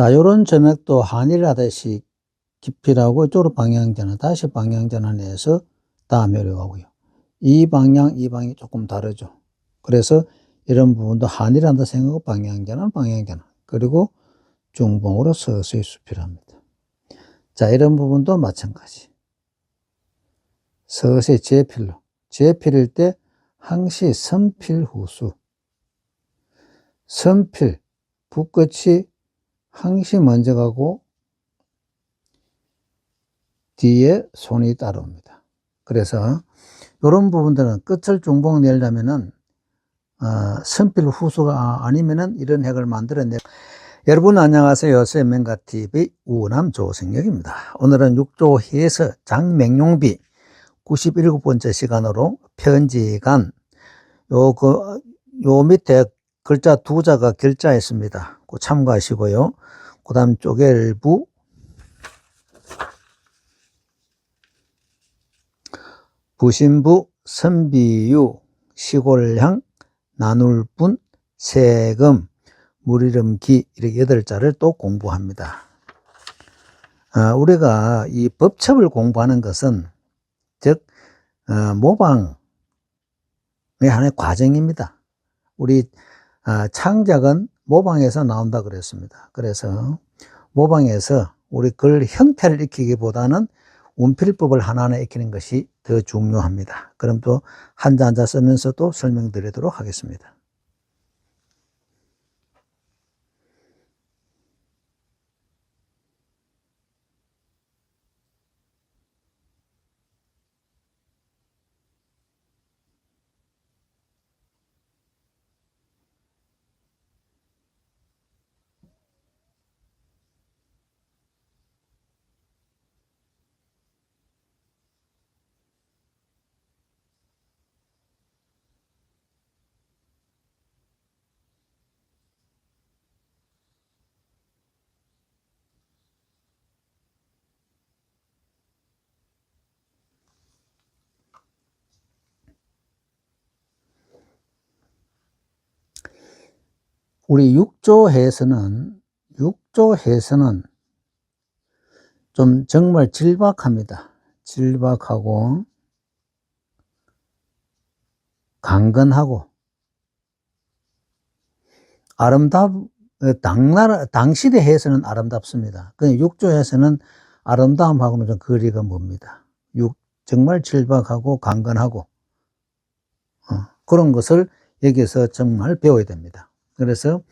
자, 요런 점액도 한일 하듯이 깊이라고 이쪽으로 방향전환, 다시 방향전환해서 다음에 내려가고요. 이 방향, 이 방향이 조금 다르죠. 그래서 이런 부분도 한일한다 생각하고 방향전환, 방향전환. 그리고 중봉으로 서서히 수필합니다. 자, 이런 부분도 마찬가지. 서서히 제필로. 제필일 때 항시 선필 후수. 선필, 붓끝이 항시 먼저 가고 뒤에 손이 따라옵니다. 그래서 이런 부분들은 끝을 중봉 내려면은 어, 선필 후수가 아니면은 이런 핵을 만들어내. 여러분 안녕하세요. 세명가TV 우남 조승혁입니다. 오늘은 6조 해서 장맹용비 97번째 시간으로 편지간 요, 그, 요 밑에 글자 두 자가 결자했습니다. 그 참고하시고요. 그 다음 쪼갤부 부신부 선비유 시골향 나눌뿐 세금 물이름기 이렇게 여덟 자를 또 공부합니다. 아, 우리가 이 법첩을 공부하는 것은 즉 어, 모방의 하나의 과정입니다. 우리 아, 창작은 모방에서 나온다 그랬습니다. 그래서 모방에서 우리 글 형태를 익히기보다는 운필법을 하나하나 익히는 것이 더 중요합니다. 그럼 또 한자 한자 쓰면서 또 설명드리도록 하겠습니다. 우리 육조해에서는 육조해에서는 좀 정말 질박합니다. 질박하고 강건하고 아름답 당나라 당시대 해에서는 아름답습니다. 그 육조해에서는 아름다움하고는 좀 거리가 멉니다. 육 정말 질박하고 강건하고 어, 그런 것을 여기서 정말 배워야 됩니다. 그래서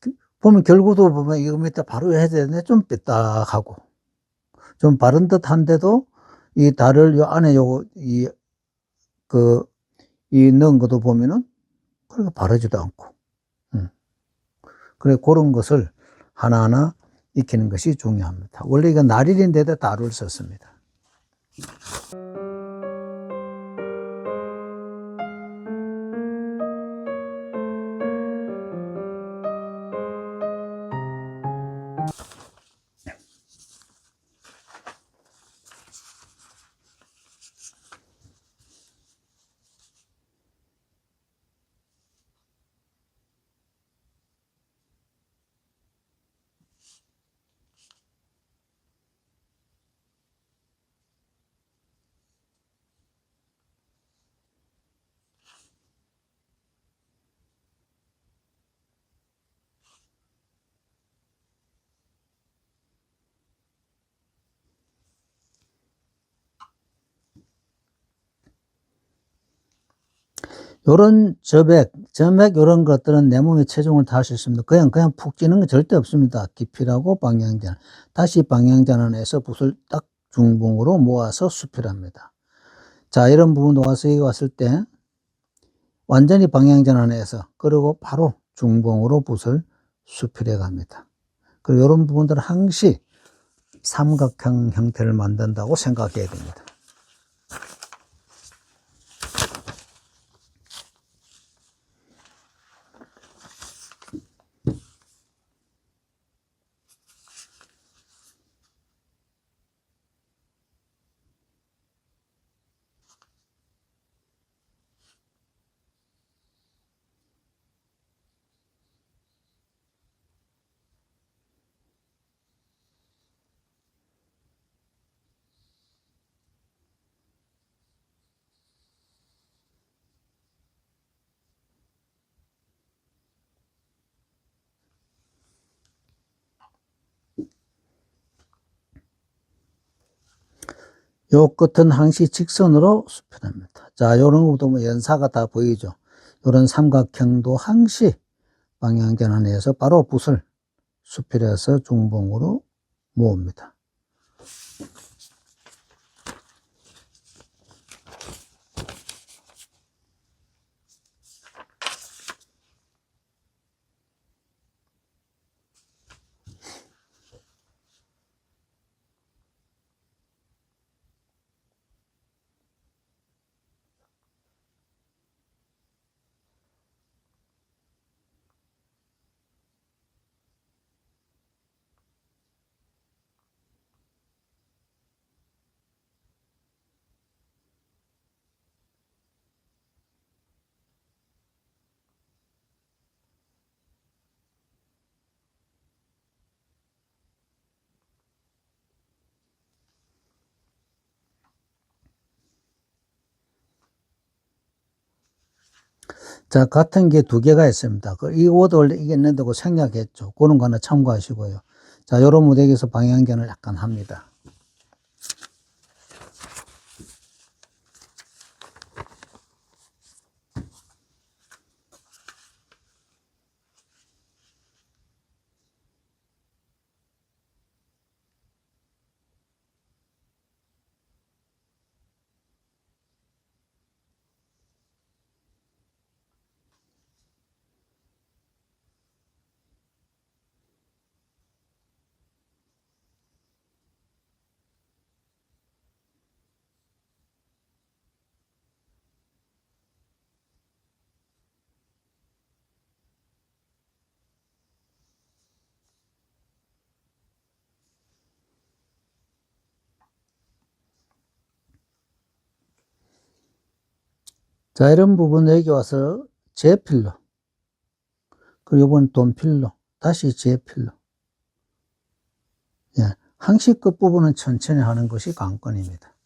그 보면 결구도 보면 이거 밑에 바로 해야 되는데 좀 삐딱하고 좀 바른 듯 한데도 이 달을 요 안에 요거 이 그 이 넣은 것도 보면은 그렇게 바르지도 않고 음. 그래 그런 것을 하나하나 익히는 것이 중요합니다. 원래 이거 날일인데도 다루를 썼습니다. 요런 저백, 점액 요런 것들은 내 몸에 체중을 다 할 수 있습니다. 그냥 그냥 푹 찌는 건 절대 없습니다. 깊이라고 방향전환. 다시 방향전환해서 붓을 딱 중봉으로 모아서 수필합니다. 자, 이런 부분도 와서 여기 왔을 때 완전히 방향전환해서 그리고 바로 중봉으로 붓을 수필해 갑니다. 그리고 이런 부분들은 항시 삼각형 형태를 만든다고 생각해야 됩니다. 요 끝은 항시 직선으로 수필합니다. 자, 요런 것도 뭐 연사가 다 보이죠. 요런 삼각형도 항시 방향 전환해서 바로 붓을 수필해서 중봉으로 모읍니다. 자, 같은 게 두 개가 있습니다. 그, 이것도 원래 이게 있는데고 생략했죠. 그런 거 하나 참고하시고요. 자, 요런 무대에서 방향견을 약간 합니다. 자, 이런 부분 여기 와서 제필로. 그리고 이번 돈필로. 다시 제필로. 예. 항시 끝부분은 천천히 하는 것이 관건입니다.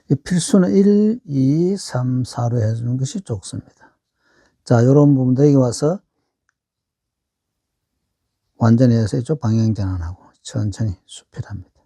이 필수는 1, 2, 3, 4로 해주는 것이 좋습니다. 자, 요런 부분도 여기 와서 완전히 해서 이쪽 방향 전환하고 천천히 수필합니다.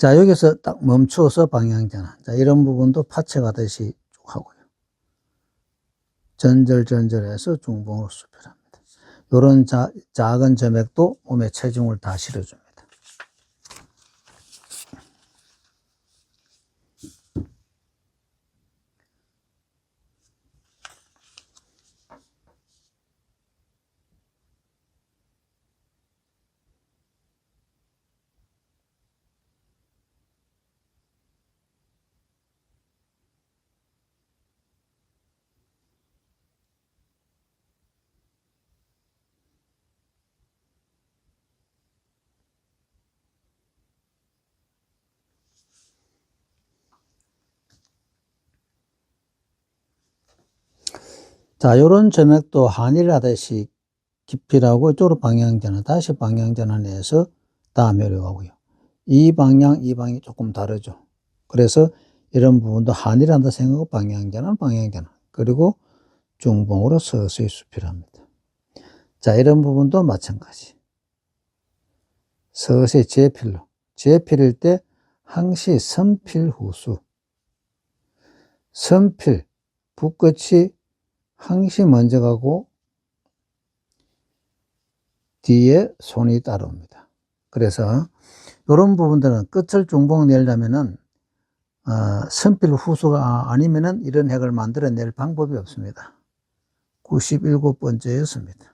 자, 여기서 딱 멈춰서 방향 전환. 자, 이런 부분도 파채 가듯이 쭉 하고요. 전절전절해서 중봉으로 수필합니다. 자, 작은 점액도 몸에 체중을 다 실어줍니다. 자, 요런 점액도 한일 하듯이 깊이라고 이쪽으로 방향 전환, 다시 방향 전환해서 다음에 내려가고요. 이 방향, 이 방향이 조금 다르죠. 그래서 이런 부분도 한일한다 생각하고 방향 전환, 방향 전환. 그리고 중봉으로 서서히 수필합니다. 자, 이런 부분도 마찬가지. 서서히 제필로 제필일 때 항시 선필 후수. 선필, 붓끝이 항시 먼저 가고 뒤에 손이 따라옵니다. 그래서 이런 부분들은 끝을 중복 내려면은 어, 선필 후수가 아, 아니면은 이런 핵을 만들어낼 방법이 없습니다. 97번째였습니다.